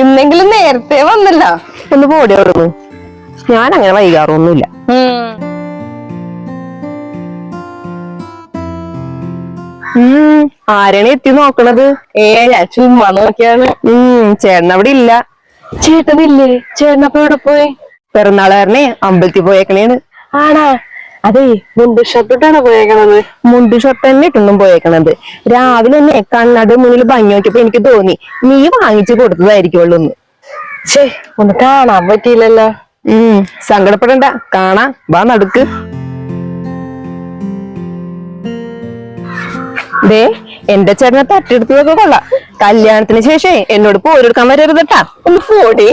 ഇന്നെങ്കിലും നേരത്തെ വന്നല്ല. ഒന്ന് പോടി ഞാൻ അങ്ങനെ വൈകാറൊന്നുമില്ല. ആരാണ് എത്തി നോക്കണത്? ഏ ഞാൻ ചുമ്മാ നോക്കിയാണ്. ഉം ചേട്ടൻ അവിടെ ഇല്ല. ചേട്ടനില്ലേ ചേട്ടനപ്പോ എവിടെ പോയി? പിറന്നാളുകാരനെ അമ്പലത്തിൽ പോയേക്കണേണ്. ആണാ? അതെ മുണ്ട് ഷർട്ടിട്ടാണ് പോയേക്കണത്? മുണ്ട് ഷർട്ട് തന്നെ ഇട്ടൊന്നും പോയേക്കണത്. രാവിലെ തന്നെ കണ്ണാട് മുന്നിൽ ഭംഗി നോക്കിയപ്പോ എനിക്ക് തോന്നി നീ വാങ്ങിച്ചു കൊടുത്തതായിരിക്കുള്ളൂ ഒന്ന് ഛേ ഒന്ന് കാണാൻ പറ്റിയില്ലല്ലോ. ഉം സങ്കടപ്പെടണ്ട. കാണാ. വാ നടുക്ക്. ദേ എന്റെ ചേട്ടനെ തട്ടിയെടുത്തതൊക്കെ കൊള്ളാം. കല്യാണത്തിന് ശേഷം എന്നോട് പോരെടുക്കാൻ വരരുതട്ടാ ഒന്ന് പോടി.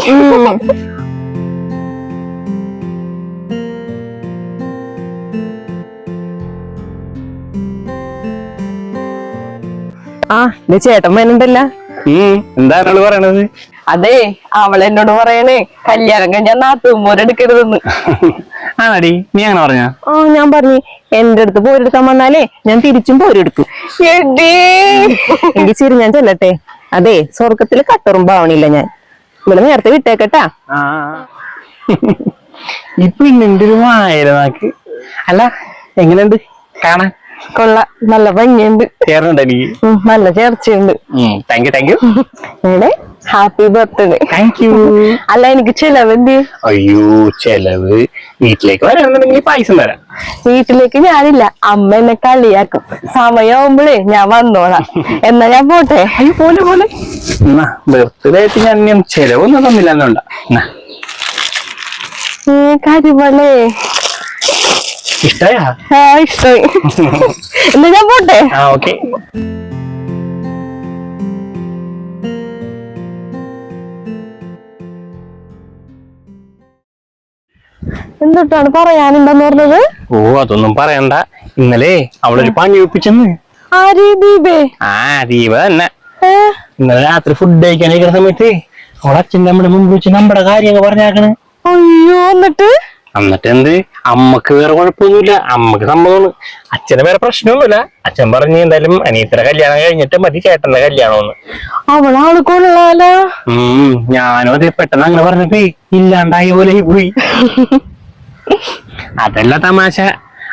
ആ ഇത് ചേട്ടൻ വരുന്നുണ്ടല്ല. എന്താണ് പറയണത്? അതെ അവൾ എന്നോട് പറയണേ കല്യാണം കഴിഞ്ഞാൽ നാത്തുമോരെടുക്കരുതെന്ന് ആണടി നീ അങ്ങനെ പറഞ്ഞ? ആ ഞാൻ പറഞ്ഞു എന്റെ അടുത്ത് പോരെടുക്കാൻ വന്നാലേ ഞാൻ തിരിച്ചും പോരെടുക്കും. എനിക്ക് ശരി ഞാൻ ചെല്ലട്ടെ. അതെ സ്വർഗത്തിൽ കട്ടറുമ്പാവണില്ല ഞാൻ. ഇവിടെ നേരത്തെ വിട്ടേക്കട്ടാ. ഇപ്പൊ നിന്റെ ഒരു വായനാക്ക് അല്ല എങ്ങനെയുണ്ട്? കാണാൻ? കൊള്ള നല്ല ഭംഗിയുണ്ട്. ചേർന്നുണ്ട് എനിക്ക് നല്ല ചേർച്ചയുണ്ട്. താങ്ക് യു താങ്ക് യു ഇവിടെ ഹാപ്പി ബർത്ത്ഡേ താങ്ക് യു അല്ല എനിക്ക് ചെലവ് എന്ത്? അയ്യോ ചെലവ്. വീട്ടിലേക്ക് വരാണെന്നുണ്ടെങ്കിൽ പൈസ തരാം. വീട്ടിലേക്ക് ഞാനില്ല. അമ്മ എന്നെ കളിയാക്കും. സമയമാകുമ്പോഴേ ഞാൻ വന്നോളാം. എന്നാ ഞാൻ പോട്ടെ? അയ്യോ പോലെ പോലെ. ബർത്ത്ഡേ ആയിട്ട് ഞാൻ ചെലവൊന്നും തന്നില്ല എന്നുണ്ട കരിമളേ ഇഷ്ടയാ? ആ ഇഷ്ടമായി എന്നാ ഞാൻ പോട്ടെ? ആ ഓക്കെ. എന്തൊട്ടാണ് പറയാനുണ്ടെന്ന് പറഞ്ഞത്? ഓ അതൊന്നും പറയണ്ട. ഇന്നലെ അവളൊരു പണി ഒപ്പിച്ചെന്ന്. ആര് ദീപേ? ആ ദീപ തന്നെ. ഏ, ഇന്നലെ രാത്രി ഫുഡ് കഴിക്കാൻ കഴിക്കുന്ന സമയത്ത് അവളെ അച്ഛൻ നമ്മുടെ മുമ്പ് വെച്ച് നമ്മുടെ കാര്യങ്ങൾ പറഞ്ഞാക്കണ്. അയ്യോ എന്നിട്ട്? എന്നിട്ട് എന്ത് അമ്മയ്ക്ക് വേറെ കുഴപ്പമൊന്നുമില്ല. അമ്മയ്ക്ക് സമ്മതമാണ്. അച്ഛന് വേറെ പ്രശ്നമൊന്നുമില്ല. അച്ഛൻ പറഞ്ഞു എന്തായാലും അനിയത്തിന്റെ കല്യാണം കഴിഞ്ഞിട്ട് മതി ചേട്ടന്റെ കല്യാണമെന്ന്. അവളാൾ കൊള്ളാലോ. ഉം ഞാനും അതെ പെട്ടെന്ന് അങ്ങനെ പറഞ്ഞപ്പോ ഇല്ലാണ്ടായ പോലെ പോയി. അതല്ല തമാശ.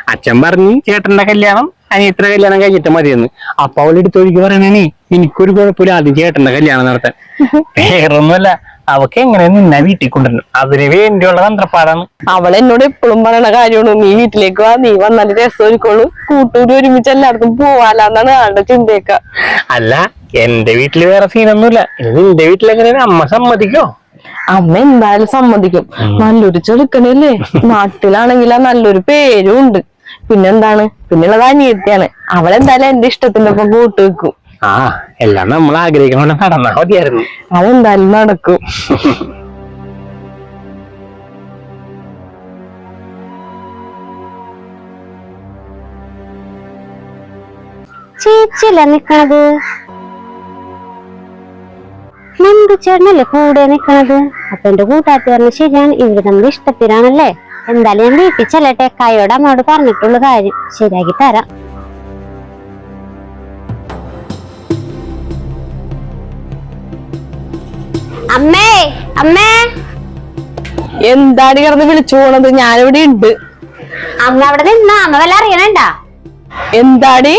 അച്ഛൻ പറഞ്ഞു ചേട്ടന്റെ കല്യാണം അനിയത്തിന്റെ കല്യാണം കഴിഞ്ഞിട്ട് മതിയെന്ന്. അപ്പൊ അവളെടുത്ത് ഒഴുകി പറയണേ എനിക്കൊരു കുഴപ്പമില്ല. ആദ്യം ചേട്ടന്റെ കല്യാണം നടത്താൻ. വേറൊന്നുമല്ല. അവക്ക് എങ്ങനെ നിന്നെ വീട്ടിൽ കൊണ്ടുവരണം? അതിന് വേണ്ടിയുള്ള തന്ത്രപ്പാടാണ്. അവൾ എന്നോട് എപ്പോഴും പറയണ കാര്യമാണ്. നീ വീട്ടിലേക്ക് വാ നീ വന്നാൽ രസം ഒരുക്കോളൂ കൂട്ടൂര് ഒരുമിച്ച് എല്ലായിടത്തും പോവാലാന്നാണ് ആളുടെ ചിന്തയൊക്കെ. അല്ല എന്റെ വീട്ടിൽ വേറെ സീനൊന്നുമില്ല ഇനി നിന്റെ വീട്ടിൽ എങ്ങനെയാണ് അമ്മ സമ്മതിക്കോ? അമ്മ എന്തായാലും സമ്മതിക്കും. നല്ലൊരു ചെറുക്കനല്ലേ? നാട്ടിലാണെങ്കിൽ ആ നല്ലൊരു പേരും ഉണ്ട് പിന്നെന്താണ് പിന്നെയുള്ളത് അനിയത്തിയാണ്. അവളെന്തായാലും എന്റെ ഇഷ്ടത്തിന്റെ ഒപ്പം കൂട്ട് വെക്കും ആ എല്ലാം നമ്മൾ ആഗ്രഹിക്കണ നടന്നാ മതിയായിരുന്നു. അതെന്തായാലും നടക്കും. ചേച്ചിയല്ല നിക്കണത്? നന്ദു ചേട്ടനല്ലേ കൂടെ നിക്കണത്? അപ്പൊ എന്റെ കൂട്ടാത്തി പറഞ്ഞ ശരിയാണ് ഇവർ നമ്മുടെ ഇഷ്ടത്തിനാണല്ലേ എന്തായാലും ഞാൻ വീട്ടിൽ ചെല്ലട്ടെ കൈയോട് അമ്മോട് പറഞ്ഞിട്ടുള്ള കാര്യം. ശരിയാക്കി തരാം. അമ്മേ അമ്മേ. എന്താണ് കിടന്ന് വിളിച്ചു പോണത്? ഞാനിവിടെ ഉണ്ട് അമ്മ അവിടെ നിന്ന? അമ്മ വല്ല അറിയണണ്ട? എന്താടി?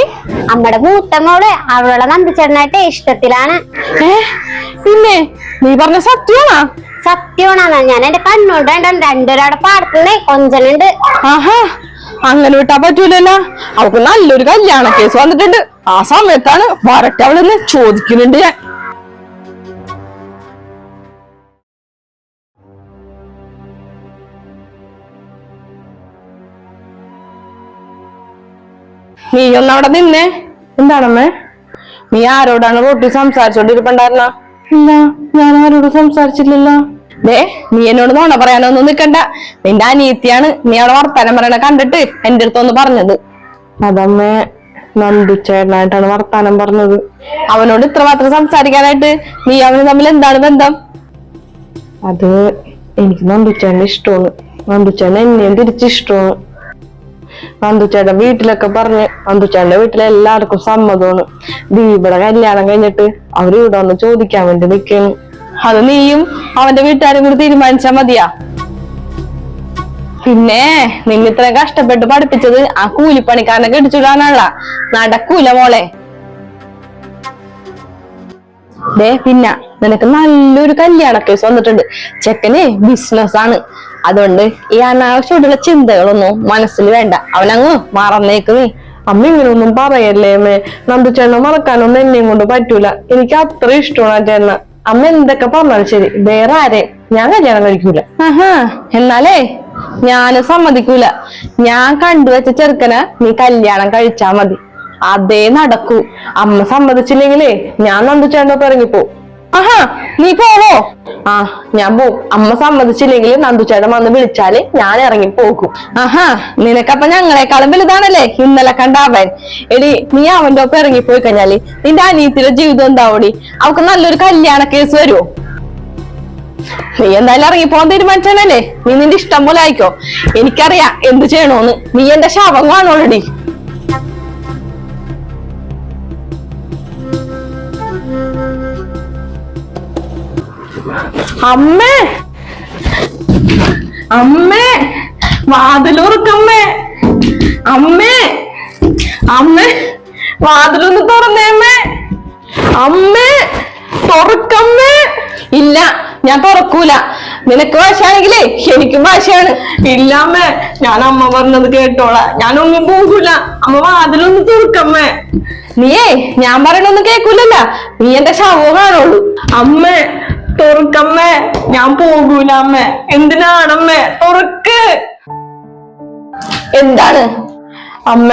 അമ്മയുടെ മൂത്തമ്മോട് അവളെ നന്ദിച്ചേട്ടനായിട്ട് ഇഷ്ടത്തിലാണ്. പിന്നെ നീ പറഞ്ഞ സത്യമാണോ? സത്യമാണെന്നാ. ഞാൻ എന്റെ കണ്ണോട് കണ്ടു? രണ്ടുപേരവിടെ പാടത്തുന്നേ കൊഞ്ചനുണ്ട്. ആഹാ അങ്ങനെ വിട്ടാ പറ്റൂലല്ലോ. അവൾക്ക് നല്ലൊരു കല്യാണ കേസ് വന്നിട്ടുണ്ട്. ആ സമയത്താണ് വരട്ടെ അവളെന്ന് ചോദിക്കുന്നുണ്ട് ഞാൻ. നീ ഒന്ന് അവിടെ നിന്നേ. എന്താണമ്മേ? നീ ആരോടാണ് റോട്ടി സംസാരിച്ചോണ്ടിരിപ്പണ്ടായിരുന്ന? ഇല്ല ഞാൻ ആരോടും സംസാരിച്ചില്ലല്ലോ ദേ നീ എന്നോട് നോണ പറയാനൊന്നും നിക്കണ്ട. നിന്റെ അനിയത്തിയാണ് നീ അവിടെ വർത്താനം പറയണ കണ്ടിട്ട് എന്റെ അടുത്തൊന്ന് പറഞ്ഞത്. അതമ്മേ നന്ദിച്ചേട്ടനായിട്ടാണ് വർത്താനം പറഞ്ഞത്. അവനോട് ഇത്ര മാത്രം സംസാരിക്കാനായിട്ട് നീ അവന് തമ്മിൽ എന്താണ് ബന്ധം? അത് എനിക്ക് നന്ദിച്ചേട്ടന് ഇഷ്ടമാണ്. നന്ദിച്ചേട്ടൻ എന്നെയും തിരിച്ചിഷ്ടമാണ് നന്ദുച്ചേട്ടൻ വീട്ടിലൊക്കെ പറഞ്ഞ് നന്ദുച്ചേട്ടന്റെ വീട്ടിലെ എല്ലാവർക്കും സമ്മതമാണ്. ദീപയുടെ കല്യാണം കഴിഞ്ഞിട്ട് അവർ ഇവിടെ വന്ന് ചോദിക്കാൻ വേണ്ടി നിൽക്കുന്നു. അത് നീയും അവന്റെ വീട്ടുകാരും കൂടി തീരുമാനിച്ചാ മതിയാ. പിന്നെ നിന്നെ ഇത്രയും കഷ്ടപ്പെട്ട് പഠിപ്പിച്ചത് ആ കൂലിപ്പണിക്കാരനെ കെട്ടിച്ചുടാനുള്ള നടക്കൂല മോളെ. ദേ പിന്നെ നിനക്ക് നല്ലൊരു കല്യാണ കേസ് വന്നിട്ടുണ്ട്. ചെക്കന് ബിസിനസ് ആണ്. അതുകൊണ്ട് ഈ അനാവശ്യമായിട്ടുള്ള ചിന്തകളൊന്നും മനസ്സിൽ വേണ്ട. അവനങ്ങ് മറന്നേക്ക് നീ. അമ്മ ഇങ്ങനെയൊന്നും പറയല്ലേ അമ്മേ? നന്ദുചേട്ടനെ മറക്കാനൊന്നും എന്നെയും കൊണ്ട് പറ്റൂല. എനിക്ക് അത്ര ഇഷ്ടമാണ് ചേട്ടനെ. അമ്മ എന്തൊക്കെ പറഞ്ഞാലും ശരി. വേറെ ആരെ? ഞാൻ കല്യാണം കഴിക്കൂല. എന്നാലേ? ഞാൻ സമ്മതിക്കൂല. ഞാൻ കണ്ടുവച്ച ചെറുക്കനെ നീ കല്യാണം കഴിച്ചാ മതി. അതേ നടക്കൂ. അമ്മ സമ്മതിച്ചില്ലെങ്കിലേ ഞാൻ നന്ദു ചേട്ടനൊപ്പം ഇറങ്ങിപ്പോ. ആഹാ നീ പോവോ? ആ ഞാൻ പോവും. അമ്മ സമ്മതിച്ചില്ലെങ്കിൽ നന്ദുചേട്ടൻ വന്ന് വിളിച്ചാൽ ഞാൻ ഇറങ്ങി പോകും ആഹാ നിനക്കപ്പൊ ഞങ്ങളെക്കാളും വലുതാണല്ലേ? ഇന്നലെ കണ്ട അവൻ എടി നീ അവന്റെ ഒപ്പം ഇറങ്ങിപ്പോയി കഴിഞ്ഞാൽ നിന്റെ അനിയത്തിയുടെ ജീവിതം എന്താവടി? അവക്ക് നല്ലൊരു കല്യാണ കേസ് വരുമോ നീ എന്തായാലും ഇറങ്ങിപ്പോകാൻ തീരുമാനിച്ചാണല്ലേ നീ നിന്റെ ഇഷ്ടം പോലെ ആയിക്കോ. എനിക്കറിയാം എന്ത് ചെയ്യണോന്ന്. നീ എന്റെ ശവം കാണോളടി അമ്മേ. അമ്മേ. വാതിലുറക്കമ്മേ. അമ്മേ. അമ്മേ. വാതിലൊന്ന് തുറന്നേമ്മേ അമ്മേ. തുറക്കമ്മേ. ഇല്ല ഞാൻ തുറക്കൂല. നിനക്ക് ഭാഷയാണെങ്കിലേ എനിക്കും ഭാഷയാണ് ഇല്ല അമ്മേ. ഞാൻ അമ്മ പറഞ്ഞത് കേട്ടോളാ. ഞാനൊന്നും പോകൂല. അമ്മ വാതിലൊന്ന് തുറക്കമ്മേ. നീയേ ഞാൻ പറയണൊന്നും കേക്കൂലല്ല. നീ എന്റെ ശവോ കാണുള്ളൂ. അമ്മേ. തുറക്കമ്മേ ഞാൻ പോകൂല അമ്മേ. എന്തിനാണമ്മേ? തുറക്ക്. എന്താണ്? അമ്മ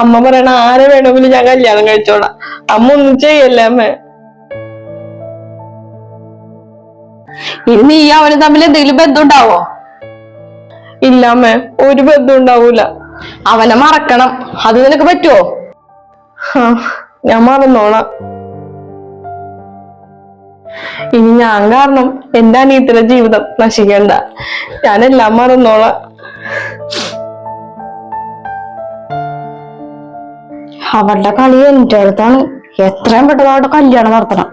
അമ്മ പറയണ ആരെ വേണമെങ്കിലും ഞാൻ കല്യാണം കഴിച്ചോളാം. അമ്മ ഒന്നും ചെയ്യല്ലേ അമ്മ? ഇനി നീ അവന് തമ്മിൽ എന്തെങ്കിലും ബന്ധം ഉണ്ടാവോ? ഇല്ല അമ്മ ഒരു ബന്ധം ഉണ്ടാവൂല. അവനെ മറക്കണം. അത് നിനക്ക് പറ്റുമോ ഞാൻ മറന്നോളാം. ഇനി ഞാൻ കാരണം എന്റെ അനിയത്തിന്റെ ജീവിതം നശിക്കണ്ട. ഞാനെല്ലാം മറന്നോളാം. അവളുടെ കളി എന്റെ അടുത്താണ്. എത്രയും പെട്ടെന്ന് അവളുടെ കല്യാണം നടത്തണം.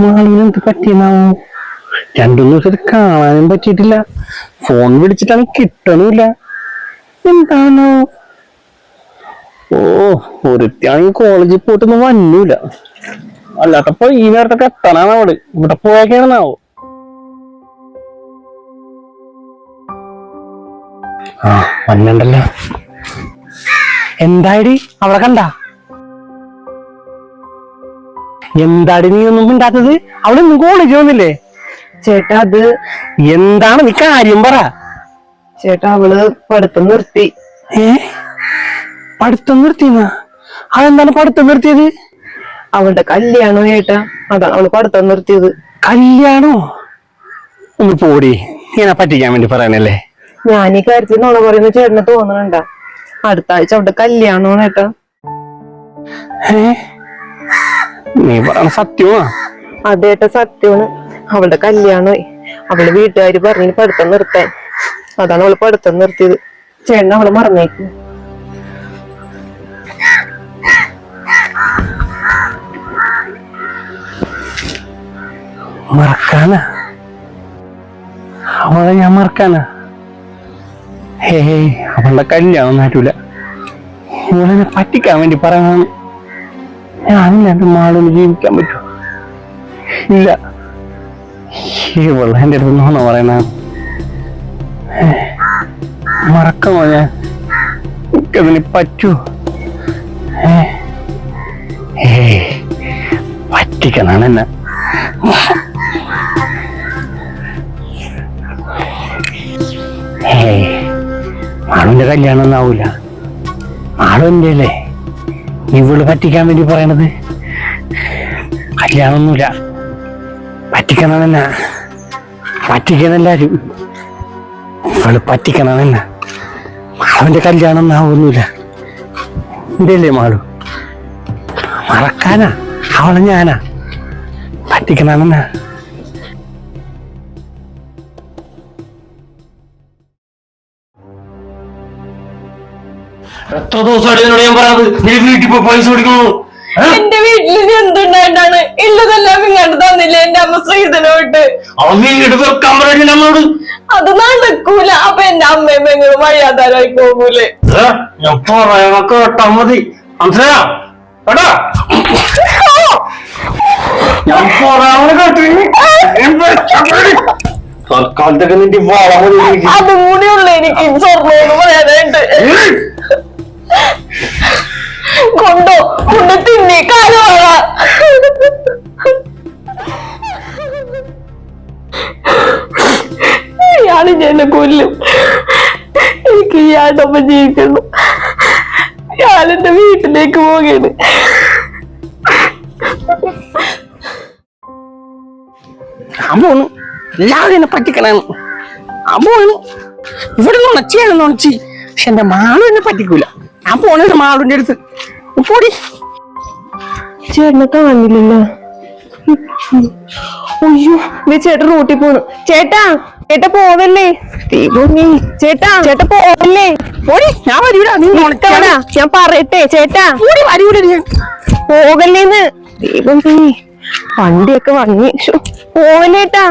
മാളിനെന്ത് പറ്റിയെന്നാവോ? രണ്ടു ദിവസത്തിൽ കാണാനും പറ്റിയിട്ടില്ല. ഫോൺ വിളിച്ചിട്ടാണ് കിട്ടണമില്ല. എന്താണോ ഓ ഒരുത്തിയാണെങ്കിൽ കോളേജിൽ പോയിട്ടൊന്നും വന്നൂല. അല്ലാത്തപ്പോ ഈ നേരത്തൊക്കെ എത്തണാണ് അവിടെ. ഇവിടെ പോയേക്കാണെന്നാവോ ആ വന്നിണ്ടല്ലോ. എന്താടി? അവളെ കണ്ട? എന്താടി നീ ഒന്നും മിണ്ടാത്തത്? അവളൊന്നും കോളേജ് വന്നില്ലേ? ചേട്ടാ അത് എന്താണ്? നീ കാര്യം പറ. ചേട്ടാ അവൾ പഠിത്തം നിർത്തി. ഏ? പഠിത്തം നിർത്തിയെന്നാ? അതെന്താണ് പഠിത്തം നിർത്തിയത്? അവളുടെ കല്യാണോ ഏട്ടാ. അതാണ് അവൾ പഠിത്തം നിർത്തിയത്. കല്യാണോ? ഒന്ന് പോടി. ഇങ്ങനെ പറ്റിക്കാൻ വേണ്ടി പറയണല്ലേ? ഞാൻ ഈ കാര്യത്തിൽ നുണ പറയുന്ന ചേട്ടന് തോന്നണുണ്ടാ. അടുത്ത ആഴ്ച അവിടെ കല്യാണമാണ് ഏട്ടാ. ഏ? നീ പറയണ സത്യമാ? അതേട്ട സത്യമാണ്. അവളുടെ കല്യാണമായി. അവൾ വീട്ടുകാര് പറഞ്ഞു പഠിത്തം നിർത്താൻ. അതാണ് അവൾ പഠിത്തം നിർത്തിയത്. ചേട്ടൻ അവൾ മറന്നേക്കും. മറക്കാനാ? അവളെ ഞാൻ മറക്കാനാ? ഹേ അവളുടെ കല്യാണം നാറ്റൂല ഇവളെന്നെ പറ്റിക്കാൻ വേണ്ടി പറയണതാണ് ഞാനില്ലാണ്ട് മാളൊന്ന് ജീവിക്കാൻ പറ്റൂ. ഇല്ല. ഇവളെ എന്റെ അടുത്ത് നോണ പറയണ മറക്കണോ ഞാൻ? എനിക്കതിന് പറ്റൂ. ഏ പറ്റിക്കണാണ് എന്നെ. മാളുവിന്റെ കല്യാണം ഒന്നും ആവൂല മാളു എന്റെ അല്ലേ ഇവൾ പറ്റിക്കാൻ വേണ്ടി പറയണത്? കല്യാണമൊന്നുമില്ല. പറ്റിക്കണമെന്ന. പറ്റിക്കണം എല്ലാരും ഇവൾ പറ്റിക്കണമെന്ന. മാളുവിന്റെ കല്യാണം ആവുന്നില്ല എന്റെ അല്ലേ മാളു? മറക്കാനാ? അവളെ ഞാനാ? പറ്റിക്കണമെന്നാ. എത്ര ദിവസമായിട്ട് എന്നോട് ഞാൻ പറയാത് നീ വീട്ടിൽ പോയി പൈസ കൊടുക്കണു? എന്റെ വീട്ടിൽ എന്തുണ്ടായിട്ടാണ്? ഇല്ലതെല്ലാം ഇങ്ങോട്ട് തന്നില്ല? എന്റെ അമ്മ ശ്രീധനോട്ട് അവൻ വീട് വെക്കാൻ പറയണ നമ്മളോട് അത് നടക്കൂല. അപ്പൊ എന്റെ അമ്മയും പെങ്ങളും പോകൂലേ? ഞാൻ കേട്ടാ മതി. മനസ്സിലാ കേട്ടോ? ഞാൻ പറയണ കേട്ടു തൽക്കാലത്തൊക്കെ നിന്റെ വള അതും കൂടി ഉള്ളു എനിക്ക്. പറയാനായിട്ട് കൊണ്ടോ കൊണ്ട് തിന്നി കാലവാള ഇയാൾ എന്നെ കൊല്ലും. എനിക്ക് ഇയാളുടെ ജീവിക്കുന്നു. ഇയാളെന്റെ വീട്ടിലേക്ക് പോകയാണ് പോണു എല്ലാവരും എന്നെ പറ്റിക്കണാണ് പോണു ഇവിടെ നുണച്ചിയാണ് നുണച്ചി പക്ഷെ എന്റെ മാളും എന്നെ പറ്റിക്കൂല. ഞാൻ പോണ മാളുടെ അടുത്ത്. പോടി. ചേട്ടനെ കാണില്ലല്ലോ അയ്യോ ദേ ചേട്ടൻ റൂട്ടിൽ പോണു. ചേട്ടാ ചേട്ട പോവല്ലേ? ചേട്ടാ ചേട്ട പോവല്ലേ? പോടി. ഞാൻ വരൂടാ നീ നിക്കവടാ, ഞാൻ പറയട്ടെ ചേട്ടാ. പോടി വരൂടെ ഞാൻ. പോകല്ലേന്ന് ദൈവമേ വണ്ടിയൊക്കെ വന്നി. പോവല്ലേട്ടാ.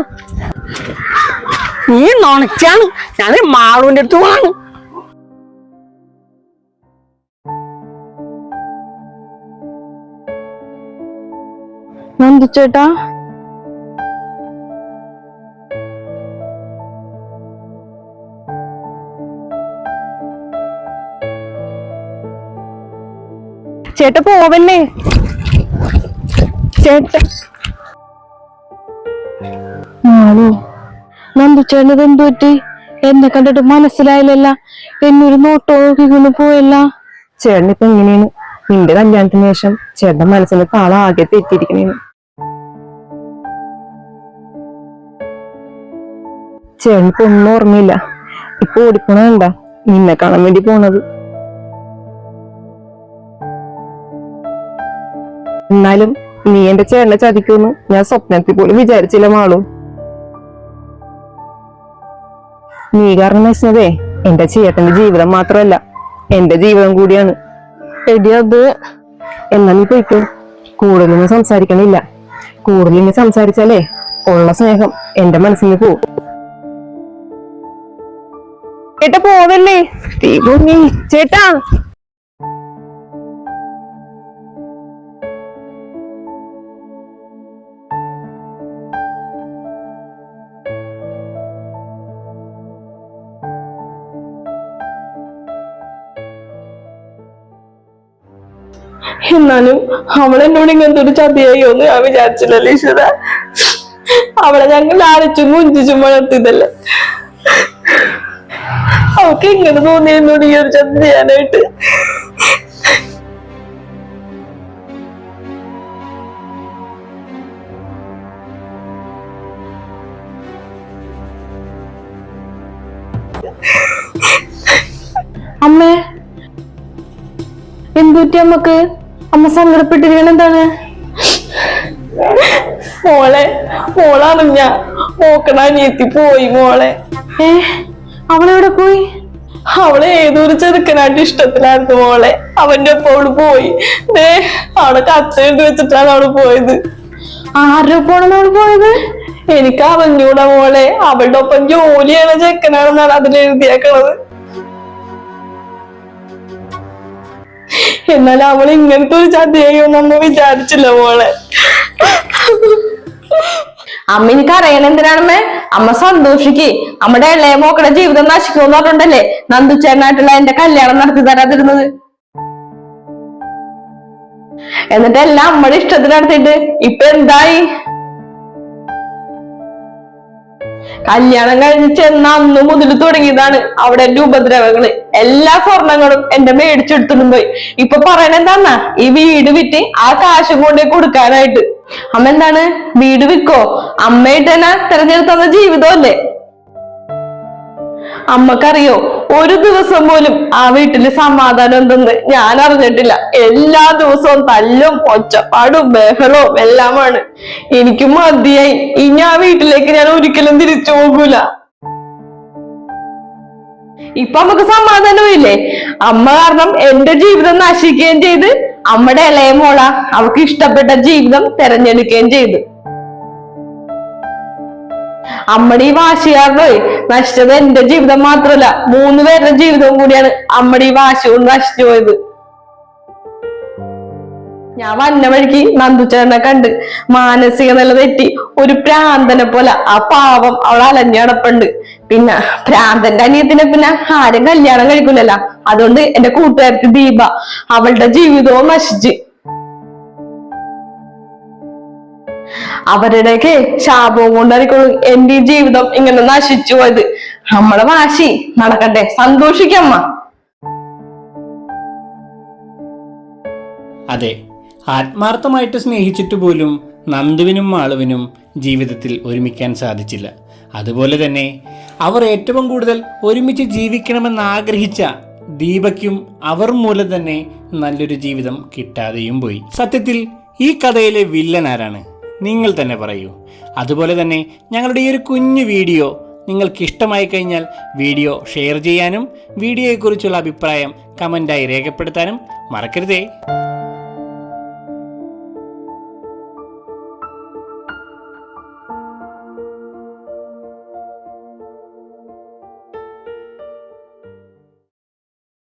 നീ നുണച്ചാണ് ഞാൻ മാളുവിന്റെ അടുത്ത് പോണാണ് നന്ദു ചേട്ടാ ചേട്ട പോവല്ലേ ചേട്ട ആണോ നന്ദിച്ചേട്ടത് എന്തു പറ്റി? എന്നെ കണ്ടിട്ട് മനസ്സിലായില്ലല്ല. എന്നൊരു നോട്ടോ നോക്കിക്കൊണ്ട് പോയല്ല. ചേട്ടനിപ്പോ എങ്ങനെയാണ്? നിന്റെ കല്യാണത്തിന് ശേഷം ചേട്ടന്റെ മനസ്സിലേക്ക് ആളാകെ തെറ്റിയിരിക്കണേന്ന്. ചേട്ടൻ ഇപ്പൊ ഒന്നും ഓർമ്മയില്ല. ഇപ്പൊ ഓടിപ്പോണ കണ്ട? നിന്നെ കാണാൻ വേണ്ടി പോണത്. എന്നാലും നീ എന്റെ ചേട്ടനെ ചതിക്കുമെന്ന് ഞാൻ സ്വപ്നത്തിൽ പോലും വിചാരിച്ചില്ല മാളു. നീ കാരണം വെച്ചതേ എന്റെ ചേട്ടന്റെ ജീവിതം മാത്രമല്ല എന്റെ ജീവിതം കൂടിയാണ്. എടി അത്. എന്നാ നീ പോയിക്കോ. കൂടുതലൊന്നും സംസാരിക്കണില്ല. കൂടുതലിനി സംസാരിച്ചാലേ ഉള്ള സ്നേഹം എന്റെ മനസ്സിൽ പോകും ചേട്ടാ പോവല്ലേ? ദൈവമേ, ചേട്ടാ. എന്നാലും അവളെന്നോട് ഇങ്ങനത്തെ ഒരു ചതിയായി ഒന്നും ഞാൻ വിചാരിച്ചില്ലല്ലേ ഈശ്വര. അവളെ ഞങ്ങൾ ആരച്ചും കുഞ്ചിച്ചും വളർത്തിയതല്ലേ. അവൾക്ക് ഇങ്ങനെ തോന്നിയിരുന്നു ഈ ഒരു ചന്ത ചെയ്യാനായിട്ട്. അമ്മേ എന്തുറ്റി അമ്മയ്ക്ക് അമ്മ സങ്കടപ്പെട്ടിരിക്കണ എന്താണ്? മോളെ മോളാണ് ഞാൻ. നോക്കണ അനിയത്തി പോയി മോളെ. ഏ? അവളെവിടെ പോയി? അവളെ ഏതൊരു ചെറുക്കനായിട്ട് ഇഷ്ടത്തിലായിരുന്നു മോളെ. അവന്റെ ഒപ്പം അവൾ പോയി. ദേ അവളെ കച്ചയിട്ട് വെച്ചിട്ടാണ് അവൾ പോയത്. ആരുടെ ഒപ്പമാണ് അവൾ പോയത്? എനിക്ക് അവഞ്ഞൂടെ മോളെ. അവളുടെ ഒപ്പം ജോലിയാണ് ചെക്കനാണെന്നാണ് അതിൽ എഴുതിയേക്കണത്. എന്നാൽ അവൾ ഇങ്ങനത്തെ ഒരു ചതിയായി നമ്മ വിചാരിച്ചില്ല മോളെ. അമ്മ അറിയണ എന്തിനാണമ്മേ അമ്മ സന്തോഷിക്ക്. നമ്മുടെ ഇളയ മോക്കടെ ജീവിതം നശിക്കുമെന്ന് പറഞ്ഞിട്ടല്ലേ നന്ദുച്ചേട്ടനായിട്ടുള്ള എന്റെ കല്യാണം നടത്തി തരാതിരുന്നത്. എന്നിട്ട് എല്ലാം അമ്മയുടെ ഇഷ്ടത്തിന് നടത്തിയിട്ട് ഇപ്പൊ എന്തായി? കല്യാണം കഴിഞ്ഞ് ചെന്ന അന്ന് മുതൽ തുടങ്ങിയതാണ് അവിടെ എന്റെ ഉപദ്രവങ്ങൾ. എല്ലാ സ്വർണങ്ങളും എന്റെ മേടിച്ചെടുത്തിട്ടും പോയി. ഇപ്പൊ പറയണെന്താന്നാ ഈ വീട് വിറ്റ് ആ കാശും കൊണ്ടേ കൊടുക്കാനായിട്ട്. അമ്മ എന്താണ്? വീട് വിൽക്കോ അമ്മയായിട്ട് തന്നെ തെരഞ്ഞെടുത്തുന്ന ജീവിതമല്ലേ? അമ്മക്കറിയോ ഒരു ദിവസം പോലും ആ വീട്ടിൽ സമാധാനം എന്തെന്ന് ഞാൻ അറിഞ്ഞിട്ടില്ല. എല്ലാ ദിവസവും തല്ലും ഒച്ചപ്പാടും ബഹളവും എല്ലാമാണ്. എനിക്ക് മതിയായി. ഇനി ആ വീട്ടിലേക്ക് ഞാൻ ഒരിക്കലും തിരിച്ചു പോകൂല. ഇപ്പൊ നമുക്ക് സമാധാനമില്ലേ? അമ്മ കാരണം എന്റെ ജീവിതം നശിക്കുകയും ചെയ്ത് അമ്മയുടെ ഇളയ മോള അവൾക്ക് ഇഷ്ടപ്പെട്ട ജീവിതം തെരഞ്ഞെടുക്കുകയും ചെയ്തു. അമ്മടി വാശിയാർ വാശി നശിച്ചത് എന്റെ ജീവിതം മാത്രമല്ല മൂന്ന് പേരുടെ ജീവിതവും കൂടിയാണ് അമ്മടി വാശിയും നശിച്ചു പോയത്. ഞാൻ വന്ന വഴിക്ക് നന്ദുച്ചേട്ടനെ കണ്ട് മാനസിക നില തെറ്റി ഒരു പ്രാന്തനെ പോലെ ആ പാവം അവൾ അലഞ്ഞടപ്പുണ്ട് പിന്നെ പ്രാന്തന്റെ അനിയത്തിനെ പിന്നെ ആരും കല്യാണം കഴിക്കൂലല്ല. അതുകൊണ്ട് എന്റെ കൂട്ടുകാരത്തി ദീപ അവളുടെ ജീവിതവും നശിച്ച്. അവരുടെയൊക്കെ ശാപവും കൊണ്ടായിരിക്കും എന്റെ ജീവിതം ഇങ്ങനെ നശിച്ചു പോയത്. നമ്മളെ വാശി നടക്കട്ടെ. സന്തോഷിക്കമ്മ അതെ ആത്മാർത്ഥമായിട്ട് സ്നേഹിച്ചിട്ട് പോലും നന്ദുവിനും മാളുവിനും ജീവിതത്തിൽ ഒരുമിക്കാൻ സാധിച്ചില്ല. അതുപോലെ തന്നെ അവർ ഏറ്റവും കൂടുതൽ ഒരുമിച്ച് ജീവിക്കണമെന്ന് ആഗ്രഹിച്ച ദീപയ്ക്കും അവർ മൂലം തന്നെ നല്ലൊരു ജീവിതം കിട്ടാതെയും പോയി. സത്യത്തിൽ ഈ കഥയിലെ വില്ലൻ ആരാണ്? നിങ്ങൾ തന്നെ പറയൂ. അതുപോലെ തന്നെ ഞങ്ങളുടെ ഈ ഒരു കുഞ്ഞു വീഡിയോ നിങ്ങൾക്ക് ഇഷ്ടമായി കഴിഞ്ഞാൽ വീഡിയോ ഷെയർ ചെയ്യാനും വീഡിയോയെക്കുറിച്ചുള്ള അഭിപ്രായം കമന്റായി രേഖപ്പെടുത്താനും മറക്കരുതേ.